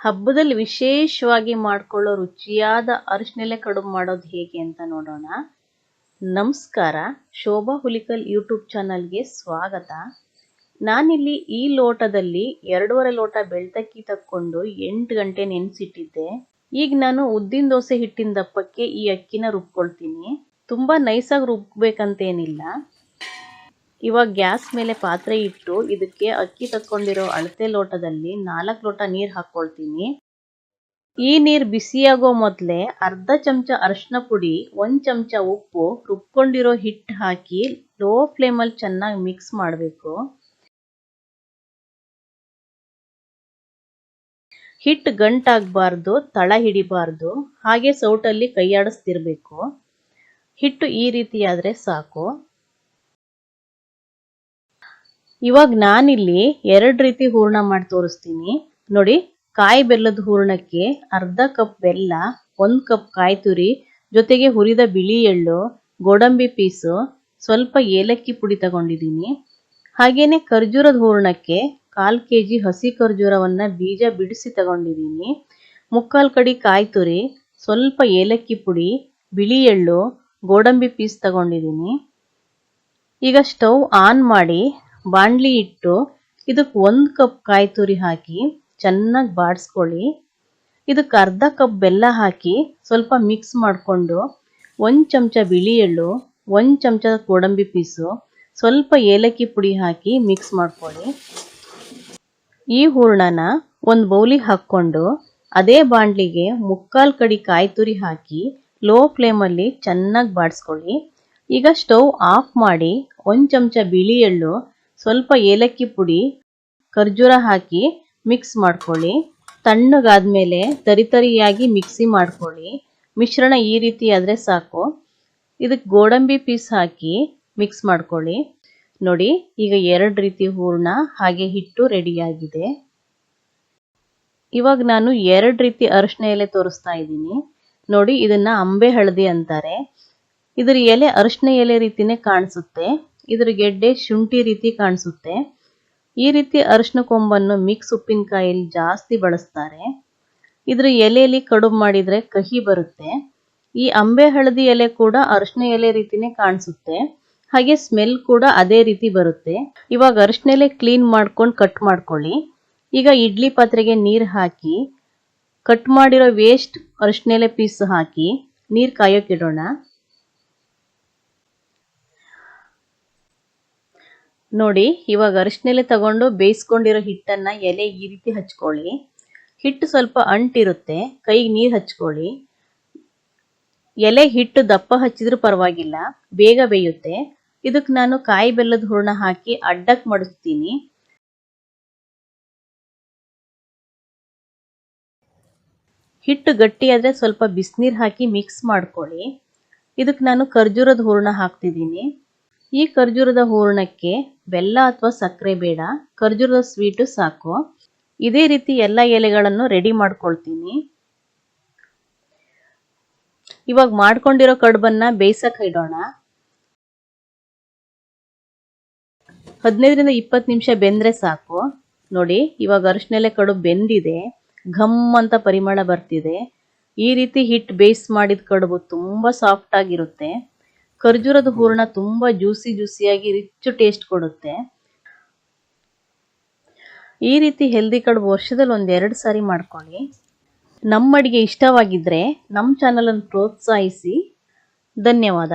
ಹಬ್ಬದಲ್ಲಿ ವಿಶೇಷವಾಗಿ ಮಾಡ್ಕೊಳ್ಳೋ ರುಚಿಯಾದ ಅರಿಶಿನೆಲೆ ಕಡುಬು ಮಾಡೋದು ಹೇಗೆ ಅಂತ ನೋಡೋಣ. ನಮಸ್ಕಾರ, ಶೋಭಾ ಹುಲಿಕಲ್ ಯೂಟ್ಯೂಬ್ ಚಾನಲ್ಗೆ ಸ್ವಾಗತ. ನಾನಿಲ್ಲಿ ಈ ಲೋಟದಲ್ಲಿ ಎರಡೂವರೆ ಲೋಟ ಬೆಳ್ತಕ್ಕಿ ತಕ್ಕೊಂಡು ಎಂಟು ಗಂಟೆ ನೆನೆಸಿಟ್ಟಿದ್ದೆ. ಈಗ ನಾನು ಉದ್ದಿನ ದೋಸೆ ಹಿಟ್ಟಿನ ದಪ್ಪಕ್ಕೆ ಈ ಅಕ್ಕಿನ ರುಬ್ಕೊಳ್ತೀನಿ. ತುಂಬ ನೈಸಾಗಿ ರುಬ್ಬೇಕಂತೇನಿಲ್ಲ. ಇವಾಗ ಗ್ಯಾಸ್ ಮೇಲೆ ಪಾತ್ರೆ ಇಟ್ಟು ಇದಕ್ಕೆ ಅಕ್ಕಿ ತಕ್ಕೊಂಡಿರೋ ಅಳತೆ ಲೋಟದಲ್ಲಿ ನಾಲ್ಕು ಲೋಟ ನೀರು ಹಾಕ್ಕೊಳ್ತೀನಿ ಈ ನೀರು ಬಿಸಿಯಾಗೋ ಮೊದಲೇ ಅರ್ಧ ಚಮಚ ಅರಿಶಿನ ಪುಡಿ, ಒಂದು ಚಮಚ ಉಪ್ಪು ರುಬ್ಕೊಂಡಿರೋ ಹಿಟ್ಟು ಹಾಕಿ ಲೋ ಫ್ಲೇಮಲ್ಲಿ ಚೆನ್ನಾಗಿ ಮಿಕ್ಸ್ ಮಾಡಬೇಕು. ಹಿಟ್ಟು ಗಂಟಾಗಬಾರ್ದು, ತಳ ಹಿಡಿಬಾರ್ದು, ಹಾಗೆ ಸೌಟಲ್ಲಿ ಕೈಯಾಡಿಸ್ತಿರ್ಬೇಕು. ಹಿಟ್ಟು ಈ ರೀತಿಯಾದರೆ ಸಾಕು. ಇವಾಗ ನಾನಿಲ್ಲಿ ಎರಡು ರೀತಿ ಹೂರ್ಣ ಮಾಡಿ ತೋರಿಸ್ತೀನಿ. ನೋಡಿ, ಕಾಯಿ ಬೆಲ್ಲದ ಹೂರ್ಣಕ್ಕೆ ಅರ್ಧ ಕಪ್ ಬೆಲ್ಲ, ಒಂದು ಕಪ್ ಕಾಯಿ ತುರಿ, ಜೊತೆಗೆ ಹುರಿದ ಬಿಳಿ ಎಳ್ಳು, ಗೋಡಂಬಿ ಪೀಸು, ಸ್ವಲ್ಪ ಏಲಕ್ಕಿ ಪುಡಿ ತಗೊಂಡಿದ್ದೀನಿ. ಹಾಗೇನೆ ಖರ್ಜೂರದ ಹೂರ್ಣಕ್ಕೆ ಕಾಲು ಕೆ ಜಿ ಹಸಿ ಖರ್ಜೂರವನ್ನ ಬೀಜ ಬಿಡಿಸಿ ತಗೊಂಡಿದ್ದೀನಿ. ಮುಕ್ಕಾಲು ಕಡಿ ಕಾಯಿ ತುರಿ, ಸ್ವಲ್ಪ ಏಲಕ್ಕಿ ಪುಡಿ, ಬಿಳಿ ಎಳ್ಳು, ಗೋಡಂಬಿ ಪೀಸ್ ತಗೊಂಡಿದ್ದೀನಿ. ಈಗ ಸ್ಟವ್ ಆನ್ ಮಾಡಿ ಬಾಣಲಿ ಇಟ್ಟು ಇದಕ್ಕೆ ಒಂದು ಕಪ್ ಕಾಯಿ ತುರಿ ಹಾಕಿ ಚೆನ್ನಾಗಿ ಬಾಡಿಸ್ಕೊಳ್ಳಿ. ಇದಕ್ಕೆ ಅರ್ಧ ಕಪ್ ಬೆಲ್ಲ ಹಾಕಿ ಸ್ವಲ್ಪ ಮಿಕ್ಸ್ ಮಾಡಿಕೊಂಡು ಒಂದು ಚಮಚ ಬಿಳಿ ಎಳ್ಳು, ಒಂದು ಚಮಚ ಗೋಡಂಬಿ ಪೀಸು, ಸ್ವಲ್ಪ ಏಲಕ್ಕಿ ಪುಡಿ ಹಾಕಿ ಮಿಕ್ಸ್ ಮಾಡ್ಕೊಳ್ಳಿ. ಈ ಹೂರ್ಣನ ಒಂದು ಬೌಲಿಗೆ ಹಾಕ್ಕೊಂಡು ಅದೇ ಬಾಣಲಿಗೆ ಮುಕ್ಕಾಲು ಕಡಿ ಕಾಯಿ ತುರಿ ಹಾಕಿ ಲೋ ಫ್ಲೇಮಲ್ಲಿ ಚೆನ್ನಾಗಿ ಬಾಡಿಸ್ಕೊಳ್ಳಿ. ಈಗ ಸ್ಟವ್ ಆಫ್ ಮಾಡಿ ಒಂದು ಚಮಚ ಬಿಳಿ ಎಳ್ಳು ಸ್ವಲ್ಪ ಏಲಕ್ಕಿ ಪುಡಿ, ಖರ್ಜೂರ ಹಾಕಿ ಮಿಕ್ಸ್ ಮಾಡ್ಕೊಳ್ಳಿ. ತಣ್ಣಗಾದ್ಮೇಲೆ ತರಿತರಿಯಾಗಿ ಮಿಕ್ಸಿ ಮಾಡ್ಕೊಳ್ಳಿ. ಮಿಶ್ರಣ ಈ ರೀತಿ ಆದರೆ ಸಾಕು. ಇದಕ್ಕೆ ಗೋಡಂಬಿ ಪೀಸ್ ಹಾಕಿ ಮಿಕ್ಸ್ ಮಾಡ್ಕೊಳ್ಳಿ. ನೋಡಿ, ಈಗ ಎರಡು ರೀತಿ ಹೂರ್ಣ ಹಾಗೆ ಹಿಟ್ಟು ರೆಡಿಯಾಗಿದೆ ಇವಾಗ ನಾನು ಎರಡು ರೀತಿ ಅರಿಶಿನ ಎಲೆ ತೋರಿಸ್ತಾ ಇದ್ದೀನಿ. ನೋಡಿ, ಇದನ್ನ ಅಂಬೆ ಹಳದಿ ಅಂತಾರೆ. ಇದರ ಎಲೆ ಅರಿಶಿನ ಎಲೆ ರೀತಿನೇ ಕಾಣಿಸುತ್ತೆ. ಇದ್ರ ಗೆಡ್ಡೆ ಶುಂಠಿ ರೀತಿ ಕಾಣಿಸುತ್ತೆ. ಈ ರೀತಿ ಅರಿಶಿನ ಕೊಂಬನ್ನು ಮಿಕ್ಸ್ ಉಪ್ಪಿನಕಾಯಲ್ಲಿ ಜಾಸ್ತಿ ಬಳಸ್ತಾರೆ. ಇದರ ಎಲೆಯಲ್ಲಿ ಕಡುಬು ಮಾಡಿದ್ರೆ ಕಹಿ ಬರುತ್ತೆ. ಈ ಅಂಬೆ ಹಳದಿ ಎಲೆ ಕೂಡ ಅರಿಶಿನ ಎಲೆ ರೀತಿನೇ ಕಾಣಿಸುತ್ತೆ. ಹಾಗೆ ಸ್ಮೆಲ್ ಕೂಡ ಅದೇ ರೀತಿ ಬರುತ್ತೆ. ಇವಾಗ ಅರಿಶಿನ ಎಲೆ ಕ್ಲೀನ್ ಮಾಡ್ಕೊಂಡು ಕಟ್ ಮಾಡ್ಕೊಳ್ಳಿ. ಈಗ ಇಡ್ಲಿ ಪಾತ್ರೆಗೆ ನೀರು ಹಾಕಿ ಕಟ್ ಮಾಡಿರೋ ವೇಸ್ಟ್ ಅರಿಶಿನ ಎಲೆ ಪೀಸ್ ಹಾಕಿ, ನೀರು ಕಾಯೋಕ್ಕಿಡೋಣ ನೋಡಿ, ಇವಾಗ ಅರಿಶಿನಲ್ಲಿ ತಗೊಂಡು ಬೇಯಿಸ್ಕೊಂಡಿರೋ ಹಿಟ್ಟನ್ನ ಎಲೆ ಈ ರೀತಿ ಹಚ್ಕೊಳ್ಳಿ. ಹಿಟ್ಟು ಸ್ವಲ್ಪ ಅಂಟಿರುತ್ತೆ, ಕೈಗೆ ನೀರು ಹಚ್ಕೊಳ್ಳಿ. ಎಲೆ ಹಿಟ್ಟು ದಪ್ಪ ಹಚ್ಚಿದ್ರೂ ಪರವಾಗಿಲ್ಲ, ಬೇಗ ಬೇಯುತ್ತೆ. ಇದಕ್ಕೆ ನಾನು ಕಾಯಿ ಬೆಲ್ಲದ ಹೂರ್ಣ ಹಾಕಿ ಅಡ್ಡಕ್ಕೆ ಮಡಿಸ್ತೀನಿ. ಹಿಟ್ಟು ಗಟ್ಟಿಯಾದ್ರೆ ಸ್ವಲ್ಪ ಬಿಸಿನೀರು ಹಾಕಿ ಮಿಕ್ಸ್ ಮಾಡ್ಕೊಳ್ಳಿ. ಇದಕ್ಕೆ ನಾನು ಖರ್ಜೂರದ ಹೂರ್ಣ ಹಾಕ್ತಿದ್ದೀನಿ. ಈ ಖರ್ಜೂರದ ಹೂರ್ಣಕ್ಕೆ ಬೆಲ್ಲ ಅಥವಾ ಸಕ್ಕರೆ ಬೇಡ, ಖರ್ಜೂರದ ಸ್ವೀಟು ಸಾಕು. ಇದೇ ರೀತಿ ಎಲ್ಲ ಎಲೆಗಳನ್ನು ರೆಡಿ ಮಾಡ್ಕೊಳ್ತೀನಿ. ಇವಾಗ ಮಾಡ್ಕೊಂಡಿರೋ ಕಡುಬನ್ನ ಬೇಯಿಸಕ್ ಇಡೋಣ ಹದಿನೈದರಿಂದ ಇಪ್ಪತ್ತು ನಿಮಿಷ ಬೆಂದ್ರೆ ಸಾಕು. ನೋಡಿ, ಇವಾಗ ಅರಿಶಿನೆಲೆ ಕಡುಬು ಬೆಂದಿದೆ. ಘಮ್ ಅಂತ ಪರಿಮಳ ಬರ್ತಿದೆ. ಈ ರೀತಿ ಹಿಟ್ಟು ಬೇಯಿಸ್ ಮಾಡಿದ ಕಡುಬು ತುಂಬಾ ಸಾಫ್ಟ್ ಆಗಿರುತ್ತೆ. ಖರ್ಜೂರದ ಹೂರಣ ತುಂಬಾ ಜ್ಯೂಸಿ ಜ್ಯೂಸಿಯಾಗಿ ರಿಚ್ ಟೇಸ್ಟ್ ಕೊಡುತ್ತೆ. ಈ ರೀತಿ ಹೆಲ್ದಿ ಕಡುಬು ವರ್ಷದಲ್ಲಿ ಒಂದೆರಡು ಸಾರಿ ಮಾಡ್ಕೊಳ್ಳಿ. ನಮ್ಮ ಅಡಿಗೆ ಇಷ್ಟವಾಗಿದ್ರೆ ನಮ್ಮ ಚಾನಲನ್ನು ಪ್ರೋತ್ಸಾಹಿಸಿ. ಧನ್ಯವಾದ.